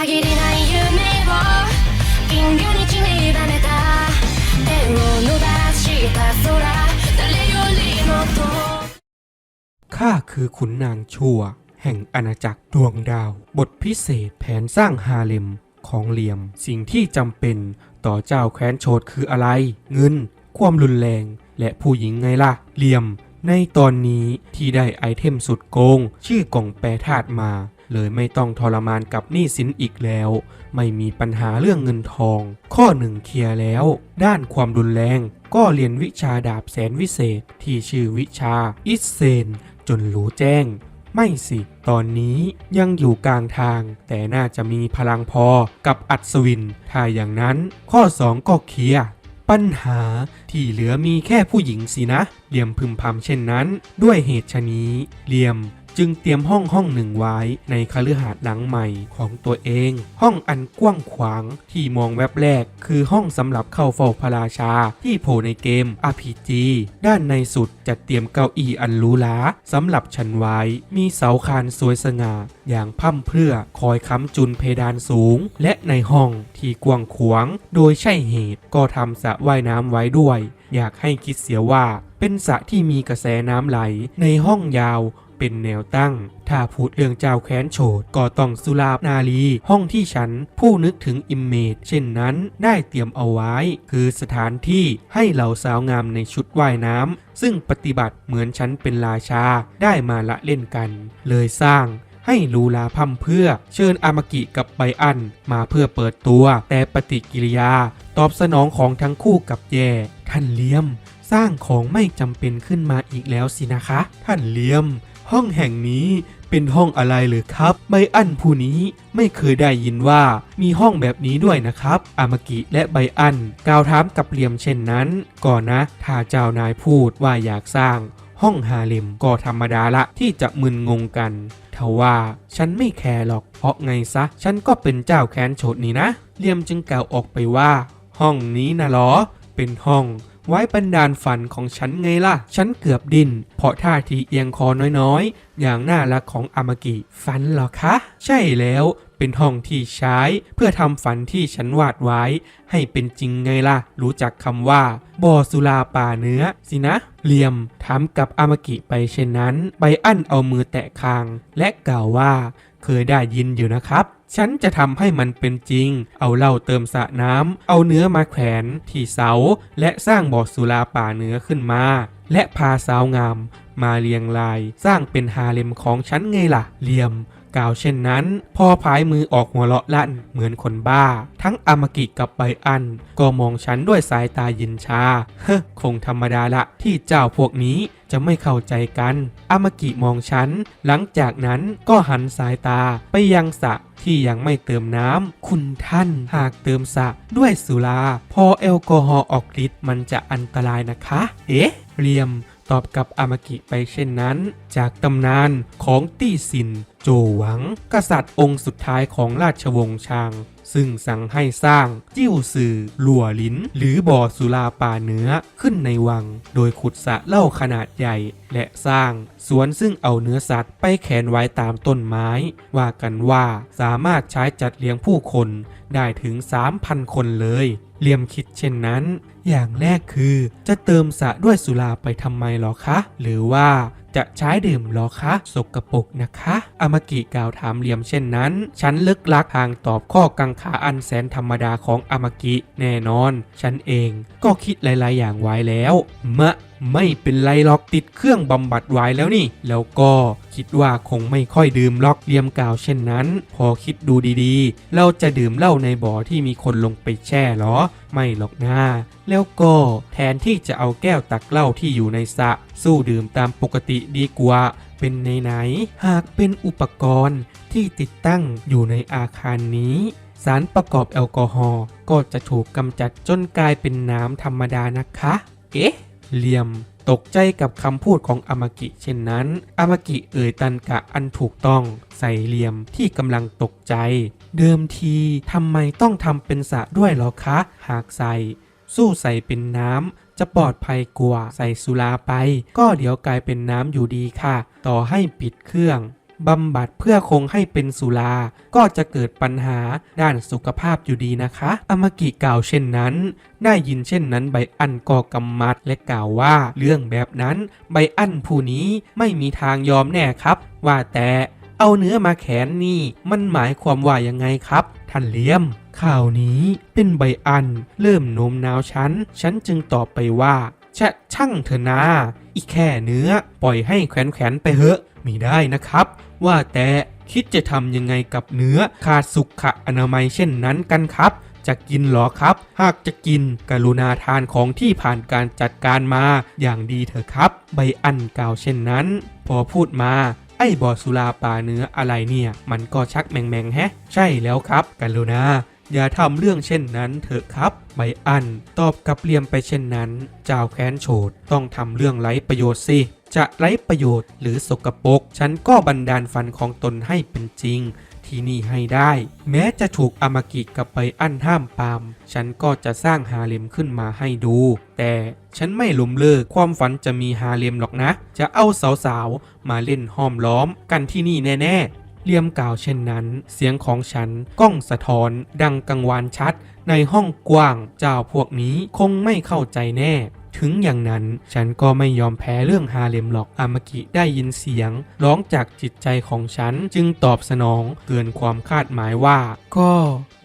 限りない夢を銀河に散りばめた手を伸ばした空誰よりも遠く ข้าคือขุนนางชั่ว แห่งอาณาจักรดวงดาว บทพิเศษแผนสร้างฮาเลมของเหลี่ยม สิ่งที่จำเป็นต่อเจ้าแคว้นโฉดคืออะไร เงิน ความรุนแรง และผู้หญิงไงล่ะ เหลี่ยม ในตอนนี้ที่ได้ไอเทมสุดโกง ชื่อกล่องแปรธาตุมา เลยไม่ต้องทรมานกับหนี้สินอีกแล้ว ไม่มีปัญหาเรื่องเงินทอง ข้อหนึ่งเคลียร์แล้ว ด้านความรุนแรง ก็เรียนวิชาดาบแสนวิเศษ ที่ชื่อวิชาอิสเซน จนรู้แจ้ง ไม่สิ ตอนนี้ยังอยู่กลางทาง แต่น่าจะมีพลังพอกับอัศวิน ถ้าอย่างนั้นข้อ 2 ก็เคลียร์ปัญหาที่เหลือมีแค่ผู้หญิงสินะเหลี่ยมพึมพำเช่นนั้น ด้วยเหตุชนี้เหลี่ยม จึงเตรียมห้องห้องหนึ่งไว้ในคฤหาสน์หลังใหม่ของตัวเอง ห้องอันกว้างขวางที่มองแวบแรก คือห้องสำหรับเข้าเฝ้าพระราชาที่โผล่ในเกม RPG ด้านในสุดจัดเตรียมเก้าอี้อันหรูหราสำหรับฉันไว้ มีเสาคานสวยสง่าอย่างพร่ำเพรื่อคอยค้ำจุนเพดานสูง และในห้องที่กว้างขวาง โดยใช่เหตุก็ทำสระว่ายน้ำไว้ด้วย อยากให้คิดเสียว่าเป็นสระที่มีกระแสน้ำไหลในห้องยาว เป็นแนวตั้ง ถ้าพูดเรื่องเจ้าแค้นโฉดก็ต้องสุราบนาลี ห้องที่ฉันผู้นึกถึงอิมเมจเช่นนั้นได้เตรียมเอาไว้ คือสถานที่ให้เหล่าสาวงามในชุดว่ายน้ำซึ่งปฏิบัติเหมือนฉันเป็นราชาได้มาละเล่นกัน เลยสร้างให้ลูลาพัมเพื่อเชิญอามากิกับไบอันมาเพื่อเปิดตัว แต่ปฏิกิริยา ตอบสนองของทั้งคู่กับแย่ท่านเลียม สร้างของไม่จำเป็นขึ้นมาอีกแล้วสินะคะ ท่านเลียม ห้องแห่งนี้เป็นห้องอะไรหรือครับ ไบอันผู้นี้ไม่เคยได้ยินว่ามีห้องแบบนี้ด้วยนะครับ อามากิและไบอันกล่าวถามกับเลียมเช่นนั้น ก่อนนะถ้าเจ้านายพูดว่าอยากสร้างห้องฮาเลมก็ธรรมดาละที่จะมึนงงกันทว่าฉันไม่แคร์หรอก เพราะไงซะ ฉันก็เป็นเจ้าแค้นโฉดนี่นะ เลียมจึงกล่าวออกไปว่า ห้องนี้นะหรอ เป็นห้อง ไว้บรรดาลฝันของฉันไงล่ะ ฉันเกือบดิน เพราะท่าทีเอียงคอน้อยๆ อย่างน่ารักของอามากิฝันหรอคะ ใช่แล้วเป็นห้องที่ใช้เพื่อทำฝันที่ฉันวาดไว้ ให้เป็นจริงไงล่ะ รู้จักคำว่าบ่อสุราป่าเนื้อ สินะเลียมถามกับอามากิไปเช่นนั้นไบอั้นเอามือแตะคาง และกล่าวว่า เคยได้ยินอยู่นะครับ ฉันจะทำให้มันเป็นจริง เอาเหล้าเติมสระน้ำ เอาเนื้อมาแขวนที่เสา และสร้างบ่อสุราป่าเนื้อขึ้นมา และพาสาวงาม มาเรียงราย สร้างเป็นฮาเลมของฉันไงล่ะเลียม กล่าวเช่นนั้น พอพายมือออกหัวเราะลั่นเหมือนคนบ้า ทั้งอามากิกับไบอัน ก็มองฉันด้วยสายตาเยินชา เฮ้คงธรรมดาละที่เจ้าพวกนี้จะไม่เข้าใจกัน อามากิมองฉัน หลังจากนั้นก็หันสายตาไปยังสระที่ยังไม่เติมน้ำ คุณท่านหากเติมสระด้วยสุรา พอแอลกอฮอล์ออกฤทธิ์มันจะอันตรายนะคะ เอ๊ะ เรียมตอบกับอามากิไปเช่นนั้น จากตำนานของตี้ซิน โจหวัง กษัตริย์องค์สุดท้ายของราชวงศ์ชาง ซึ่งสั่งให้สร้างจิ้วซือหลัวลิ้น หรือบ่อสุราป่าเนื้อขึ้นในวัง โดยขุดสระเล้าขนาดใหญ่ และสร้างสวนซึ่งเอาเนื้อสัตว์ไปแขวนไว้ตามต้นไม้ ว่ากันว่าสามารถใช้จัดเลี้ยงผู้คนได้ถึง 3,000 คนเลยเลียมคิดเช่นนั้น อย่างแรกคือจะเติมสระด้วยสุราไปทำไมหรอคะ หรือว่า จะใช้ดื่มหรอคะสกปรกนะคะอามากิกล่าวถามเลียมเช่นนั้น ฉันลึกลักทางตอบข้อกังขาอันแสนธรรมดาของอามากิแน่นอน ฉันเองก็คิดหลาย ๆ อย่างไว้แล้ว มะ ไม่เป็นไรหรอกติดเครื่องบำบัดไว้แล้วนี่ แล้วก็คิดว่าคงไม่ค่อยดื่มหรอกเลียมกล่าวเช่นนั้น พอคิดดูดีๆ เราจะดื่มเหล้าในบ่อที่มีคนลงไปแช่เหรอ ไม่หรอกนะแล้วก็แทนที่จะเอาแก้วตักเหล้าที่อยู่ในสระสู้ดื่มตามปกติดีกว่า เป็นไหนๆหากเป็นอุปกรณ์ที่ติดตั้งอยู่ในอาคารนี้สารประกอบแอลกอฮอล์ก็จะถูกกำจัดจนกลายเป็นน้ำธรรมดานะคะ เอ๊ะ เหลี่ยม ตกใจกับคำพูดของอามากิ เช่นนั้น อามากิเอ่ยตันกะอันถูกต้อง ใส่เหลี่ยมที่กำลังตกใจ เดิมทีทำไมต้องทำเป็นสะด้วยหรอคะ หากใส่ สู้ใส่เป็นน้ำจะปลอดภัยกว่าใส่สุราไป ก็เดี๋ยวกลายเป็นน้ำอยู่ดีค่ะ ต่อให้ปิดเครื่อง บำบัดเพื่อคงให้เป็นสุรา ก็จะเกิดปัญหาด้านสุขภาพอยู่ดีนะคะ อมากิกล่าวเช่นนั้น ได้ยินเช่นนั้นไบอั้นก็กำมัดและกล่าวว่าเรื่องแบบนั้นไบอั้นผู้นี้ไม่มีทางยอมแน่ครับ ว่าแต่เอาเนื้อมาแขนนี่ มันหมายความว่ายังไงครับ ท่านเลี้ยม ข่าวนี้เป็นใบอัน เริ่มโน้มน้าวฉัน ฉันจึงตอบไปว่า ชะช่างเถอะนาอีกแค่เนื้อ ปล่อยให้แขวนแขวนไปเหอะ ไม่ได้นะครับ ว่าแต่คิดจะทำยังไงกับเนื้อขาดสุขอนามัยเช่นนั้นกันครับ จะกินหรอครับ หากจะกินกรุณาทานของที่ผ่านการจัดการมาอย่างดีเถอะครับ ใบอันกล่าวเช่นนั้น พอพูดมาไอ้บอสุราป่าเนื้ออะไรเนี่ย มันก็ชักแมงๆแฮะ ใช่แล้วครับกรุณาอย่าทำเรื่องเช่นนั้นเถอะครับใบอันตอบกับเลียมไปเช่นนั้นเจ้าแค้นโฉดต้องทำเรื่องไร้ประโยชน์สิ จะไร้ประโยชน์หรือสกปรกฉันก็บันดาลฟันของตนให้เป็นจริง ที่นี่ให้ได้ แม้จะถูกอมกิกับไบอันห้ามปาม ฉันก็จะสร้างฮาเลมขึ้นมาให้ดู แต่ฉันไม่ล้มเลิกความฝันจะมีฮาเลมหรอกนะ จะเอาสาวๆ มาเล่นห้อมล้อมกันที่นี่แน่ๆเลียมกล่าวเช่นนั้น เสียงของฉันก้องสะท้อน ดังกังวานชัด ในห้องกว้าง เจ้าพวกนี้คงไม่เข้าใจแน่ ถึงอย่างนั้น ฉันก็ไม่ยอมแพ้เรื่องฮาเลมหรอก อามากิได้ยินเสียง ร้องจากจิตใจของฉันจึงตอบสนองเกินความคาดหมายว่า ก็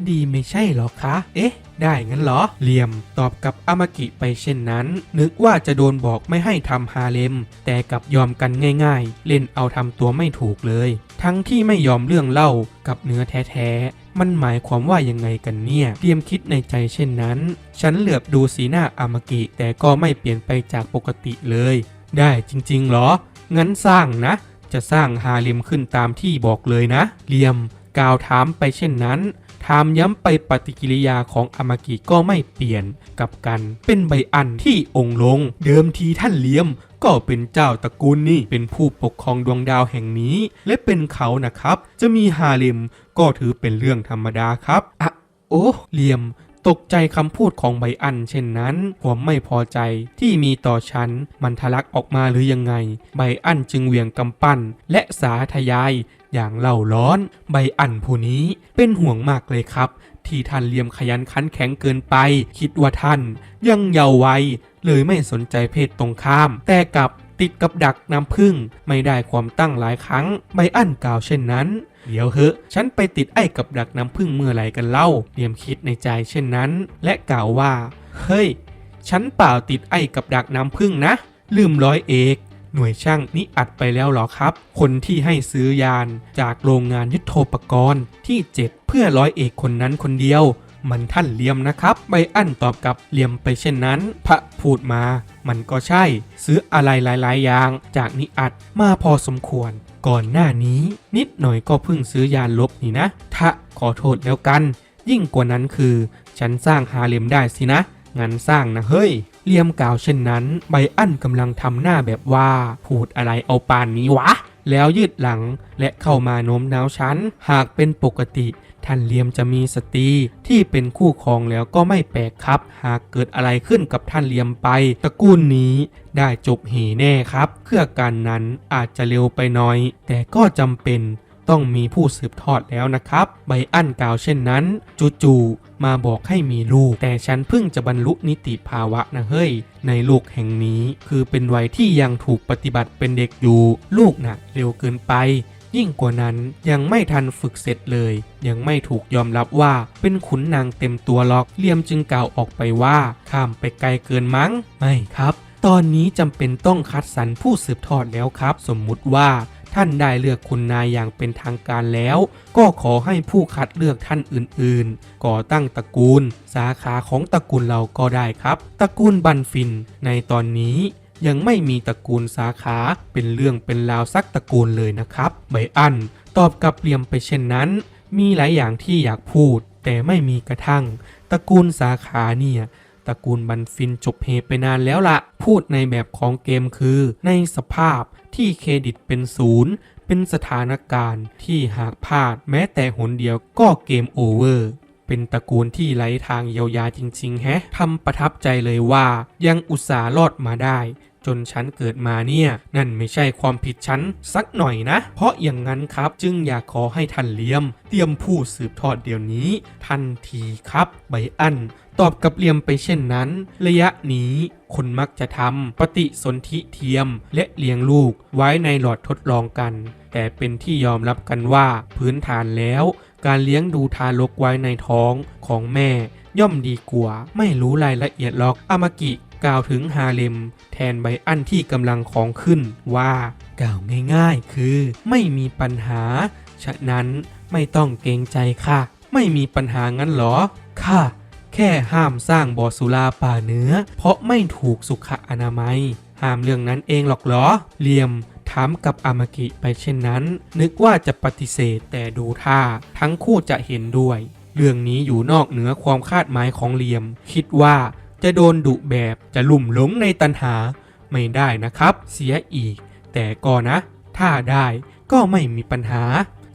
ดีไม่ใช่หรอคะ เอ๊ะได้งั้นเหรอ เลียมตอบกับอามากิไปเช่นนั้น นึกว่าจะโดนบอกไม่ให้ทำฮาเลม แต่กลับยอมกันง่าย ๆ เล่นเอาทำตัวไม่ถูกเลย ทั้งที่ไม่ยอมเรื่องเล่ากับเนื้อแท้ๆ มันหมายความว่ายังไงกันเนี่ย เตรียมคิดในใจเช่นนั้น ฉันเหลือบดูสีหน้าอามากิ แต่ก็ไม่เปลี่ยนไปจากปกติเลย ได้จริงๆเหรอ งั้นสร้างนะ จะสร้างฮาเลมขึ้นตามที่บอกเลยนะ เลียม กล่าวถามไปเช่นนั้น ถามย้ำไปปฏิกิริยาของอามากิก็ไม่เปลี่ยนกับกันเป็นใบอันที่องค์ลง เดิมทีท่านเลียมก็เป็นเจ้าตระกูลนี่เป็นผู้ปกครองดวงดาวแห่งนี้ และเป็นเขานะครับ จะมีฮาเลมก็ถือเป็นเรื่องธรรมดาครับอะโอ้เลียมตกใจคำพูดของใบอัน เช่นนั้นผมไม่พอใจที่มีต่อฉัน มันทะลักออกมาหรือยังไงใบอันจึงเหวี่ยงกำปั้น และสาทยาย อย่างเล่าร้อน ใบอั่นผู้นี้เป็นห่วงมากเลยครับ ที่ท่านเลียมขยันขันแข็งเกินไป คิดว่าท่าน ยังเยาว์วัยเลยไม่สนใจเพศตรงข้าม แต่กลับติดกับดักน้ำพึ่งไม่ได้ความตั้งหลายครั้ง ใบอันกล่าวเช่นนั้น เดี๋ยวเหอะ ฉันไปติดไอ้กับดักน้ำพึ่งเมื่อไหร่กันเล่าเลียมคิดในใจเช่นนั้น และกล่าวว่า เฮ้ย ฉันเปล่าติดไอ้กับดักน้ำพึ่งนะ ลืมร้อยเอก หน่วยช่างนี่อัดไปแล้วหรอครับ คนที่ให้ซื้อยานจากโรงงานยุทโธปกรณ์ที่ 7 เพื่อร้อยเอกคนนั้นคนเดียว มันท่านเลียมนะครับใบอั้นตอบกับเลียมไปเช่นนั้น พระพูดมา มันก็ใช่ ซื้ออะไรหลาย ๆ อย่างจากนิอัดมาพอสมควร ก่อนหน้านี้นิดหน่อยก็เพิ่งซื้อยานลบนี่นะทะขอโทษแล้วกัน ยิ่งกว่านั้นคือ ฉันสร้างฮาเลมได้สินะงั้นสร้างนะเฮ้ย เลียมกล่าวเช่นนั้นใบอั้นกำลังทำหน้าแบบว่า พูดอะไรเอาปานนี้วะ แล้วยืดหลังและเข้ามาโน้มน้าวฉัน หากเป็นปกติท่านเลียมจะมีสตรีที่เป็นคู่ครองแล้วก็ไม่แปลกครับ หากเกิดอะไรขึ้นกับท่านเลียมไป ตระกูลนี้ได้จบเหแน่ครับเพื่อการนั้นอาจจะเร็วไปน่อย แต่ก็จำเป็น ต้องมีผู้สืบทอดแล้วนะครับใบอั้นกล่าวเช่นนั้น จู่ๆมาบอกให้มีลูก แต่ฉันเพิ่งจะบรรลุนิติภาวะนะเฮ้ย ในโลกแห่งนี้ คือเป็นวัยที่ยังถูกปฏิบัติเป็นเด็กอยู่ ลูกน่ะเร็วเกินไป ยิ่งกว่านั้นยังไม่ทันฝึกเสร็จเลย ยังไม่ถูกยอมรับว่าเป็นขุนนางเต็มตัวหรอกเลียมจึงกล่าวออกไปว่า ข้ามไปไกลเกินมั้ง ไม่ครับ ตอนนี้จำเป็นต้องคัดสรรผู้สืบทอดแล้วครับ สมมุติว่า ท่านได้เลือกคุณนายอย่างเป็นทางการแล้ว ก็ขอให้ผู้คัดเลือกท่านอื่นๆ ก่อตั้งตระกูล สาขาของตระกูลเราก็ได้ครับ ตระกูลบันฟิน ในตอนนี้ยังไม่มีตระกูลสาขาเป็นเรื่องเป็นราวสักตระกูลเลยนะครับใบอันตอบกับเรียมไปเช่นนั้น มีหลายอย่างที่อยากพูด แต่ไม่มีกระทั่ง ตระกูลสาขาเนี่ยตระกูลบันฟินจบเฮไปนานแล้วละพูดในแบบของเกมคือ ในสภาพ ที่เครดิตเป็นศูนย์เป็นสถานการณ์ที่หากพลาดแม้แต่หนเดียวก็เกมโอเวอร์เป็นตระกูลที่ไร้ทางเยียวยาจริงๆ แฮะ ทำประทับใจเลยว่ายังอุตส่าห์รอดมาได้ จนฉันเกิดมาเนี่ย นั่นไม่ใช่ความผิดฉันสักหน่อยนะ เพราะอย่างนั้นครับจึงอยากขอให้ท่านเลียม เตรียมผู้สืบทอดเดี๋ยวนี้ ทันทีครับไบอันตอบกับเลียมไปเช่นนั้น ระยะนี้คนมักจะทำปฏิสนธิเทียมและเลี้ยงลูกไว้ในหลอดทดลองกัน แต่เป็นที่ยอมรับกันว่าพื้นฐานแล้ว การเลี้ยงดูทารกไว้ในท้องของแม่ย่อมดีกว่า ไม่รู้รายละเอียดหรอกอามากิ กล่าวถึงฮาเลมแทนไบอันที่กำลังของขึ้นว่ากล่าวง่ายๆ คือไม่มีปัญหา ฉะนั้นไม่ต้องเกรงใจค่ะ ไม่มีปัญหางั้นหรอ ค่ะ แค่ห้ามสร้างบ่อสุราป่าเนื้อ เพราะไม่ถูกสุขอนามัย ห้ามเรื่องนั้นเองหรอกหรอ เลียมถามกับอามากิไปเช่นนั้น นึกว่าจะปฏิเสธแต่ดูท่า ทั้งคู่จะเห็นด้วย เรื่องนี้อยู่นอกเหนือความคาดหมายของเลียม คิดว่า จะโดนดุแบบจะลุ่มหลงในตันหาไม่ได้นะครับ เสียอีก แต่ก็นะ ถ้าได้ก็ไม่มีปัญหา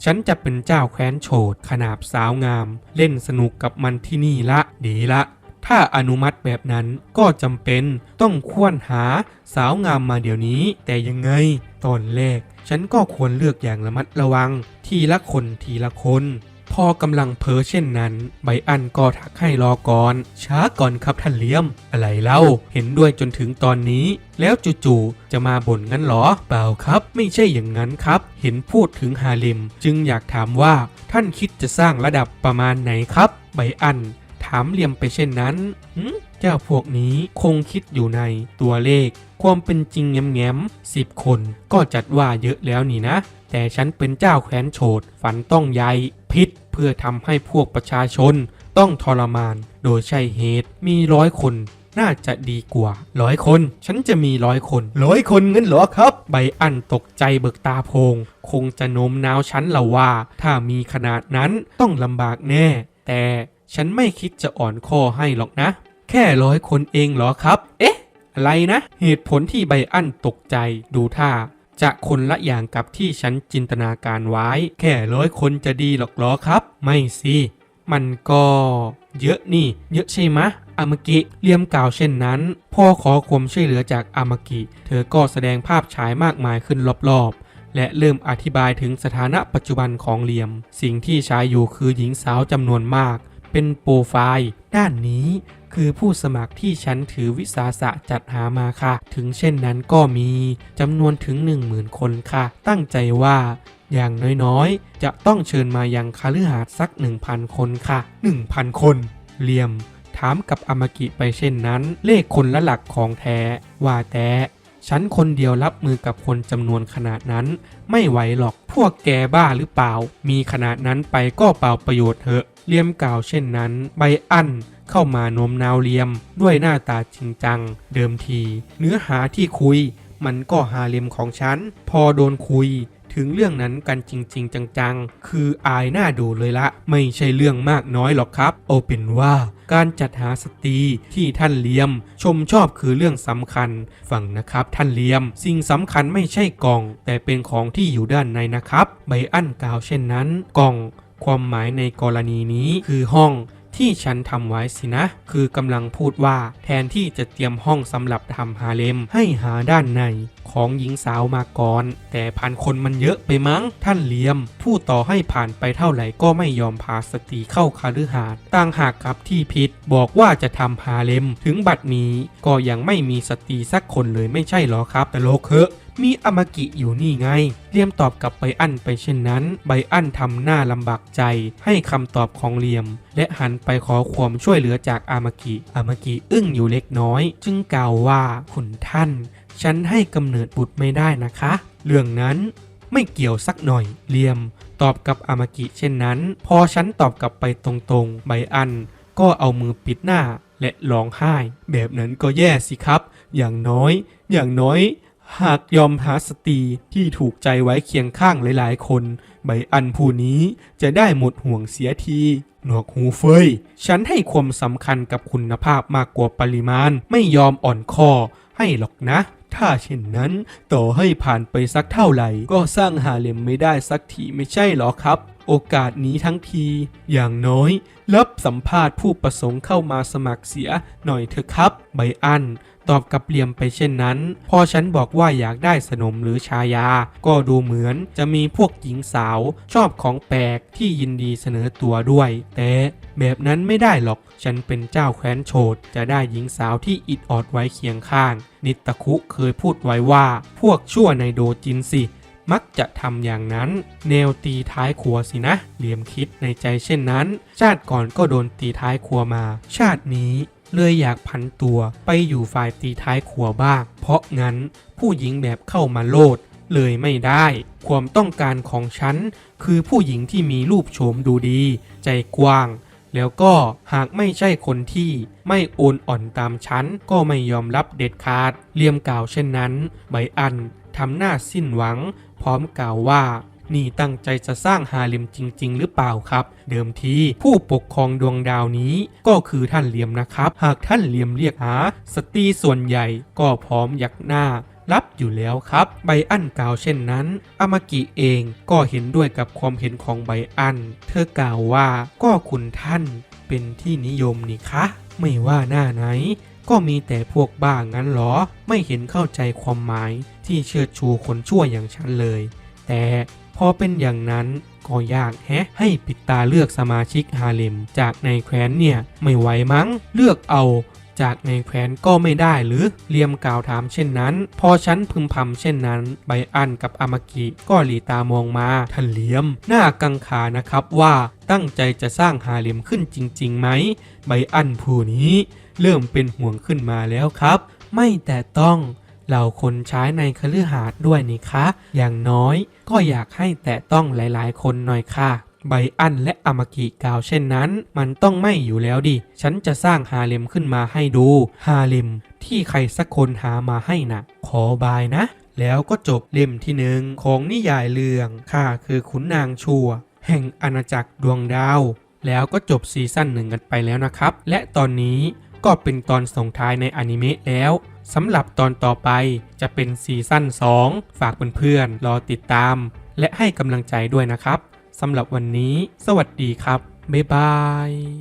ฉันจะเป็นเจ้าแคว้นโฉดขนาบสาวงาม เล่นสนุกกับมันที่นี่ละ ดีละ ถ้าอนุมัติแบบนั้นก็จำเป็นต้องควรหาสาวงามมาเดี๋ยวนี้ แต่ยังไง ตอนแรก ฉันก็ควรเลือกอย่างระมัดระวัง ทีละคนทีละคน พอกำลังเพ้อเช่นนั้น ไบอันก็ทักให้รอก่อน ช้าก่อนครับท่านเลี้ยม อะไรเล่า เห็นด้วยจนถึงตอนนี้ แล้วจู่ๆจะมาบ่นงั้นหรอ เปล่าครับ ไม่ใช่อย่างนั้นครับ เห็นพูดถึงฮาเลมจึงอยากถามว่าท่านคิดจะสร้างระดับประมาณไหนครับ ไบอัน ถามเลียมไปเช่นนั้นเจ้าพวกนี้คงคิดอยู่ในตัวเลข ความเป็นจริงแง้มๆสิบคน ก็จัดว่าเยอะแล้วนี่นะ แต่ฉันเป็นเจ้าแคว้นโฉดฝันต้องใหญ่ พิษ เพื่อทำให้พวกประชาชนต้องทรมาน โดยใช่เหตุมีร้อยคนน่าจะดีกว่าร้อยคน ฉันจะมีร้อยคนร้อยคนงั้นเหรอครับใบอันตกใจเบิกตาโพง คงจะโน้มน้าวฉันละว่า ถ้ามีขนาดนั้นต้องลำบากแน่ แต่ฉันไม่คิดจะอ่อนข้อให้หรอกนะ แค่ร้อยคนเองเหรอครับ เอ๊ะ อะไรนะ เหตุผลที่ไบอันตกใจดูท่า จะคนละอย่างกับที่ฉันจินตนาการไว้ แค่ร้อยคนจะดีหรอกหรอครับ ไม่สิ มันก็ เยอะนี่ เยอะใช่ไหมอามากิเลียมกล่าวเช่นนั้น พ่อขอความช่วยเหลือจากอามากิ เธอก็แสดงภาพฉายมากมายขึ้นรอบๆ และเริ่มอธิบายถึงสถานะปัจจุบันของเลียม สิ่งที่ใช้อยู่คือหญิงสาวจำนวนมาก เป็นโปรไฟล์ ด้านนี้คือผู้สมัครที่ฉันถือวิสาสะจัดหามาค่ะ ถึงเช่นนั้นก็มีจำนวนถึง 10,000 คนค่ะ ตั้งใจว่าอย่างน้อยๆ จะต้องเชิญมายังคฤหาสน์สัก 1,000 คนค่ะ 1,000 คนเลียม ถามกับอมากิไปเช่นนั้น เลขคนละหลักของแท้ ว่าแต่ฉันคนเดียวรับมือกับคนจำนวนขนาดนั้น ไม่ไหวหรอกพวกแกบ้าหรือเปล่า มีขนาดนั้นไปก็เปล่าประโยชน์เถอะ เลียมกล่าวเช่นนั้น ใบอั้นเข้ามาโน้มน้าวเลียมด้วยหน้าตาจริงจัง เดิมที เนื้อหาที่คุย มันก็หาเลียมของฉัน พอโดนคุยถึงเรื่องนั้นกันจริง ๆ จังๆ คืออายหน้าดูเลยละ ไม่ใช่เรื่องมากน้อยหรอกครับ เอาเป็นว่าการจัดหาสตรีที่ท่านเลียม ชมชอบคือเรื่องสำคัญฟังนะครับท่านเลียม สิ่งสำคัญไม่ใช่กล่อง แต่เป็นของที่อยู่ด้านในนะครับ ใบอั้นกล่าวเช่นนั้น กล่อง ความหมายในกรณีนี้คือห้องที่ฉันทำไว้สินะ คือกำลังพูดว่าแทนที่จะเตรียมห้องสำหรับทำฮาเลมให้หาด้านในของหญิงสาวมาก่อน แต่พันคนมันเยอะไปมั้ง ท่านเลียม ผู้ต่อให้ผ่านไปเท่าไหร่ก็ไม่ยอมพาสตรีเข้าคาลือหาดต่างหากกับที่พิษบอกว่าจะทำฮาเลม ถึงบัดนี้ก็ยังไม่มีสตรีสักคนเลยไม่ใช่หรอครับ แต่โลกเหอะ มีอมากิอยู่นี่ไงเลียมตอบกับไบอันไปเช่นนั้น ไบอันทำหน้าลำบากใจ ให้คำตอบของเลียม และหันไปขอความช่วยเหลือจากอามากิอามากิอึ้งอยู่เล็กน้อย จึงกล่าวว่าคุณท่าน ฉันให้กำเนิดบุตรไม่ได้นะคะ เรื่องนั้นไม่เกี่ยวสักหน่อยเลียม ตอบกับอามากิ เช่นนั้น พอฉันตอบกลับไปตรงๆ ไบอัน ก็เอามือปิดหน้าและร้องไห้ แบบนั้นก็แย่สิครับ อย่างน้อย อย่างน้อย หากยอมหาสตรีที่ถูกใจไว้เคียงข้างหลายๆ คน ใบอันผู้นี้จะได้หมดห่วงเสียที หนวกหูเฟย ฉันให้ความสำคัญกับคุณภาพมากกว่าปริมาณ ไม่ยอมอ่อนคอให้หรอกนะ ถ้าเช่นนั้น ต่อให้ผ่านไปสักเท่าไหร่ ก็สร้างหาเลมไม่ได้สักทีไม่ใช่หรอครับ โอกาสนี้ทั้งที อย่างน้อย รับสัมภาษณ์ผู้ประสงค์เข้ามาสมัครเสียหน่อยเถอะครับไบอัน ตอบกับเหลี่ยมไปเช่นนั้น พอฉันบอกว่าอยากได้สนมหรือชายา ก็ดูเหมือนจะมีพวกหญิงสาวชอบของแปลกที่ยินดีเสนอตัวด้วย แต่แบบนั้นไม่ได้หรอก ฉันเป็นเจ้าแคว้นโฉดจะได้หญิงสาวที่อิดออดไว้เคียงข้าง นิตตะคุเคยพูดไว้ว่า พวกชั่วในโดจินสิมักจะทำอย่างนั้น แนวตีท้ายครัวสินะ เหลี่ยมคิดในใจเช่นนั้น ชาติก่อนก็โดนตีท้ายครัวมา ชาตินี้ เลยอยากพันตัวไปอยู่ฝ่ายตีท้ายครัวบ้าง เพราะงั้นผู้หญิงแบบเข้ามาโลดเลยไม่ได้ ความต้องการของฉัน คือผู้หญิงที่มีรูปโฉมดูดี ใจกว้าง แล้วก็หากไม่ใช่คนที่ไม่โอนอ่อนตามฉัน ก็ไม่ยอมรับเด็ดขาดเลียมกล่าวเช่นนั้น ใบอันทำหน้าสิ้นหวัง พร้อมกล่าวว่า นี่ตั้งใจจะสร้างฮาเลมจริง ๆ หรือเปล่าครับ เดิมทีผู้ปกครองดวงดาวนี้ก็คือท่านเหลียมนะครับ หากท่านเหลียมเรียกหา สตรีส่วนใหญ่ก็พร้อมยักหน้ารับอยู่แล้วครับ ไบอันกล่าวเช่นนั้นอามากิเองก็เห็นด้วยกับความเห็นของไบอัน เธอกล่าวว่าก็คุณท่านเป็นที่นิยมนี่คะ ไม่ว่าหน้าไหน ก็มีแต่พวกบ้างั้นหรอ ไม่เห็นเข้าใจความหมายที่เชิดชูคนชั่วอย่างฉันเลย แต่ พอเป็นอย่างนั้นก็ยากแฮะ ให้ปิดตาเลือกสมาชิกฮาเลม จากในแคว้นเนี่ยไม่ไหวมั้ง เลือกเอาจากในแคว้นก็ไม่ได้หรือเลียมกล่าวถามเช่นนั้น พอฉันพึมพำเช่นนั้น ไบอันกับอามากิก็หลีตามองมาท่านเลียม หน้ากังขานะครับว่าตั้งใจจะสร้างฮาเลมขึ้นจริงๆไหมไบอันผู้นี้ เริ่มเป็นห่วงขึ้นมาแล้วครับ ไม่แต่ต้อง เหล่าคนใช้ในคฤหาสน์ด้วยนี่คะ อย่างน้อยก็อยากให้แต่ต้องหลายๆ คนหน่อยค่ะ ไบอันและอามากิกล่าวเช่นนั้น มันต้องไม่อยู่แล้วดิ ฉันจะสร้างฮาเลมขึ้นมาให้ดู ฮาเลมที่ใครสักคนหามาให้นะขอบายนะ แล้วก็จบเล่มที่หนึ่งของนิยายเรื่องข้าคือขุนนางชัว แห่งอาณาจักรดวงดาว แล้วก็จบซีซั่นหนึ่งกันไปแล้วนะครับ และตอนนี้ก็เป็นตอนส่งท้ายในอนิเมะแล้ว สำหรับตอนต่อไปจะเป็นซีซั่น 2 ฝากเพื่อนๆรอติดตาม และให้กำลังใจด้วยนะครับสำหรับวันนี้ สวัสดีครับ บ๊ายบาย